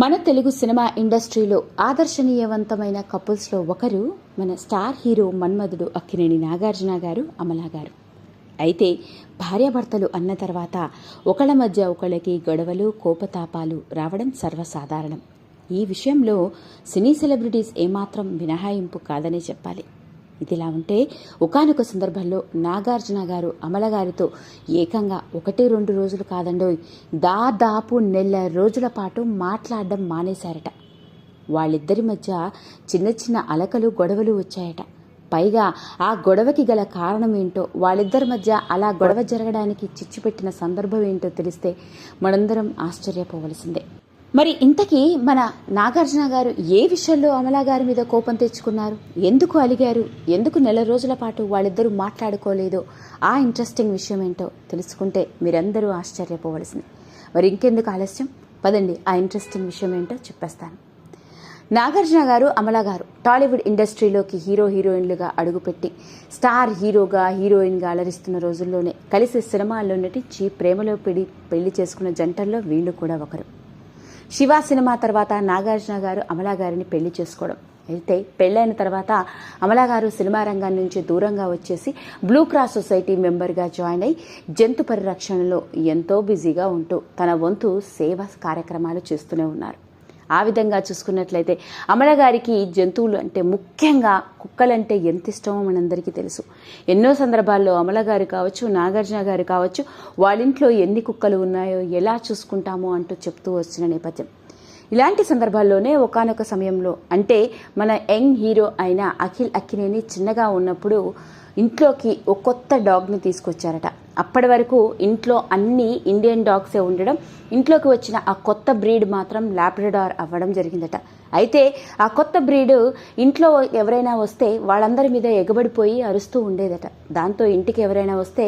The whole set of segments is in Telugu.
మన తెలుగు సినిమా ఇండస్ట్రీలో ఆదర్శనీయవంతమైన కపుల్స్లో ఒకరు మన స్టార్ హీరో మన్మధుడు అక్కినేని నాగార్జున గారు అమలా గారు. అయితే భార్యాభర్తలు అన్న తర్వాత ఒకళ్ళ మధ్య ఒకళ్ళకి గొడవలు కోపతాపాలు రావడం సర్వసాధారణం. ఈ విషయంలో సినీ సెలబ్రిటీస్ ఏమాత్రం మినహాయింపు కాదనే చెప్పాలి. ఇదిలా ఉంటే ఒకానొక సందర్భంలో నాగార్జున గారు అమల గారితో ఏకంగా ఒకటి రెండు రోజులు కాదండోయ్ దాదాపు నెల రోజుల పాటు మాట్లాడడం మానేశారట. వాళ్ళిద్దరి మధ్య చిన్న చిన్న అలకలు గొడవలు వచ్చాయట. పైగా ఆ గొడవకి గల కారణం ఏంటో వాళ్ళిద్దరి మధ్య అలా గొడవ జరగడానికి చిచ్చుపెట్టిన సందర్భం ఏంటో తెలిస్తే మనందరం ఆశ్చర్యపోవలసిందే. మరి ఇంతకీ మన నాగార్జున గారు ఏ విషయంలో అమలా గారి మీద కోపం తెచ్చుకున్నారు? ఎందుకు అలిగారు? ఎందుకు నెల రోజుల పాటు వాళ్ళిద్దరూ మాట్లాడుకోలేదో? ఆ ఇంట్రెస్టింగ్ విషయం ఏంటో తెలుసుకుంటే మీరందరూ ఆశ్చర్యపోవలసింది. మరి ఇంకెందుకు ఆలస్యం? పదండి ఆ ఇంట్రెస్టింగ్ విషయం ఏంటో చెప్పేస్తాను. నాగార్జున గారు అమల గారు టాలీవుడ్ ఇండస్ట్రీలోకి హీరో హీరోయిన్లుగా అడుగుపెట్టి స్టార్ హీరోగా హీరోయిన్గా అలరిస్తున్న రోజుల్లోనే కలిసి సినిమాల్లో నటించి ప్రేమలో పిడి పెళ్ళి చేసుకున్న జంటల్లో వీళ్ళు కూడా ఒకరు. శివ సినిమా తర్వాత నాగార్జున గారు అమలా గారిని పెళ్ళి చేసుకోవడం. అయితే పెళ్ళైన తర్వాత అమలా గారు సినిమా రంగం నుంచి దూరంగా వచ్చేసి బ్లూ క్రాస్ సొసైటీ మెంబర్గా జాయిన్ అయి జంతు పరిరక్షణలో ఎంతో బిజీగా ఉంటూ తన వంతు సేవ కార్యక్రమాలు చేస్తూనే ఉన్నారు. ఆ విధంగా చూసుకున్నట్లయితే అమల గారికి జంతువులు అంటే ముఖ్యంగా కుక్కలంటే ఎంత ఇష్టమో మనందరికీ తెలుసు. ఎన్నో సందర్భాల్లో అమల గారు కావచ్చు నాగార్జున గారు కావచ్చు వాళ్ళింట్లో ఎన్ని కుక్కలు ఉన్నాయో ఎలా చూసుకుంటామో అంటూ చెప్తూ వచ్చిన నేపథ్యం. ఇలాంటి సందర్భాల్లోనే ఒకానొక సమయంలో అంటే మన యంగ్ హీరో అయిన అఖిల్ అక్కినేని చిన్నగా ఉన్నప్పుడు ఇంట్లోకి ఒక కొత్త డాగ్ని తీసుకొచ్చారట. అప్పటి వరకు ఇంట్లో అన్ని ఇండియన్ డాగ్సే ఉండడం ఇంట్లోకి వచ్చిన ఆ కొత్త బ్రీడ్ మాత్రం లాబ్రడార్ అవ్వడం జరిగిందట. అయితే ఆ కొత్త బ్రీడ్ ఇంట్లో ఎవరైనా వస్తే వాళ్ళందరి మీద ఎగబడిపోయి అరుస్తూ ఉండేదట. దాంతో ఇంటికి ఎవరైనా వస్తే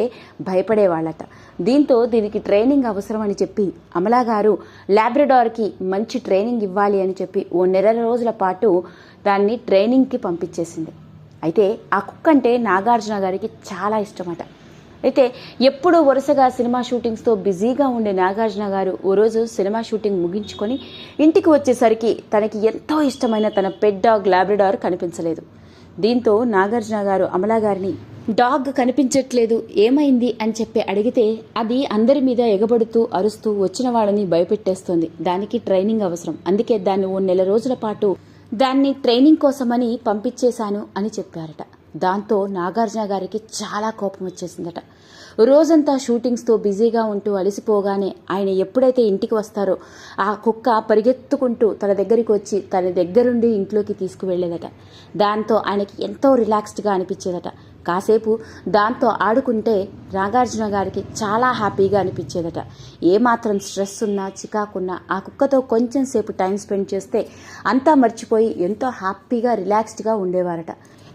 భయపడేవాళ్ళట. దీంతో దీనికి ట్రైనింగ్ అవసరం అని చెప్పి అమలా గారు లాబ్రడార్కి మంచి ట్రైనింగ్ ఇవ్వాలి అని చెప్పి ఓ నెల రోజుల పాటు దాన్ని ట్రైనింగ్కి పంపించేసింది. అయితే ఆ కుక్క అంటే నాగార్జున గారికి చాలా ఇష్టమట. అయితే ఎప్పుడూ వరుసగా సినిమా షూటింగ్స్తో బిజీగా ఉండే నాగార్జున గారు ఓ రోజు సినిమా షూటింగ్ ముగించుకొని ఇంటికి వచ్చేసరికి తనకి ఎంతో ఇష్టమైన తన పెడ్ డాగ్ లాబ్రిడార్ కనిపించలేదు. దీంతో నాగార్జున గారు అమలా గారిని డాగ్ కనిపించట్లేదు ఏమైంది? అని చెప్పి అడిగితే అది అందరి మీద ఎగబడుతూ అరుస్తూ వచ్చిన వాళ్ళని భయపెట్టేస్తుంది. దానికి ట్రైనింగ్ అవసరం. అందుకే దాన్ని ఓ నెల రోజుల పాటు దాన్ని ట్రైనింగ్ కోసమని పంపించేశాను అని చెప్పారట. దాంతో నాగార్జున గారికి చాలా కోపం వచ్చేసిందట. రోజంతా షూటింగ్స్తో బిజీగా ఉంటూ అలసిపోగానే ఆయన ఎప్పుడైతే ఇంటికి వస్తారో ఆ కుక్క పరిగెత్తుకుంటూ తన దగ్గరికి వచ్చి తన దగ్గరుండి ఇంట్లోకి తీసుకువెళ్ళేదట. దాంతో ఆయనకి ఎంతో రిలాక్స్డ్గా అనిపించేదట. కాసేపు దాంతో ఆడుకుంటే నాగార్జున గారికి చాలా హ్యాపీగా అనిపించేదట. ఏమాత్రం స్ట్రెస్ ఉన్నా చికాకున్నా ఆ కుక్కతో కొంచెం సేపు టైం స్పెండ్ చేస్తే అంతా మర్చిపోయి ఎంతో హ్యాపీగా రిలాక్స్డ్గా ఉండేవారట.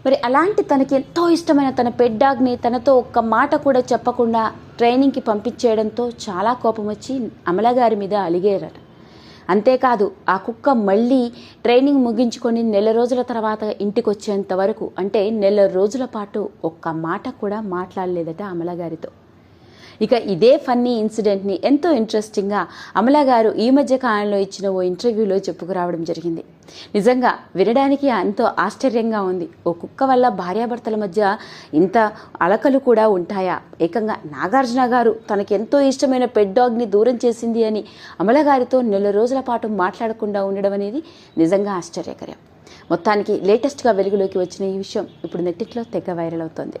మరి అలాంటి తనకి ఎంతో ఇష్టమైన తన పెడ్డాగ్ని తనతో ఒక్క మాట కూడా చెప్పకుండా ట్రైనింగ్కి పంపించేయడంతో చాలా కోపం వచ్చి అమల గారి మీద అలిగేరట. అంతేకాదు ఆ కుక్క మళ్ళీ ట్రైనింగ్ ముగించుకొని నెల రోజుల తర్వాత ఇంటికి వచ్చేంత వరకు అంటే నెల రోజుల పాటు ఒక్క మాట కూడా మాట్లాడలేదట అమల గారితో. ఇక ఇదే ఫన్నీ ఇన్సిడెంట్ని ఎంతో ఇంట్రెస్టింగ్గా అమల గారు ఈ మధ్య కాలంలో ఇచ్చిన ఓ ఇంటర్వ్యూలో చెప్పుకురావడం జరిగింది. నిజంగా వినడానికి ఎంతో ఆశ్చర్యంగా ఉంది. ఓ కుక్క వల్ల భార్యాభర్తల మధ్య ఇంత అలకలు కూడా ఉంటాయా? ఏకంగా నాగార్జున గారు తనకెంతో ఎంతో ఇష్టమైన పెడ్ డాగ్ని దూరం చేసింది అని అమల గారితో నెల రోజుల పాటు మాట్లాడకుండా ఉండడం అనేది నిజంగా ఆశ్చర్యకరం. మొత్తానికి లేటెస్ట్గా వెలుగులోకి వచ్చిన ఈ విషయం ఇప్పుడు నెట్టిట్లో తెగ వైరల్ అవుతోంది.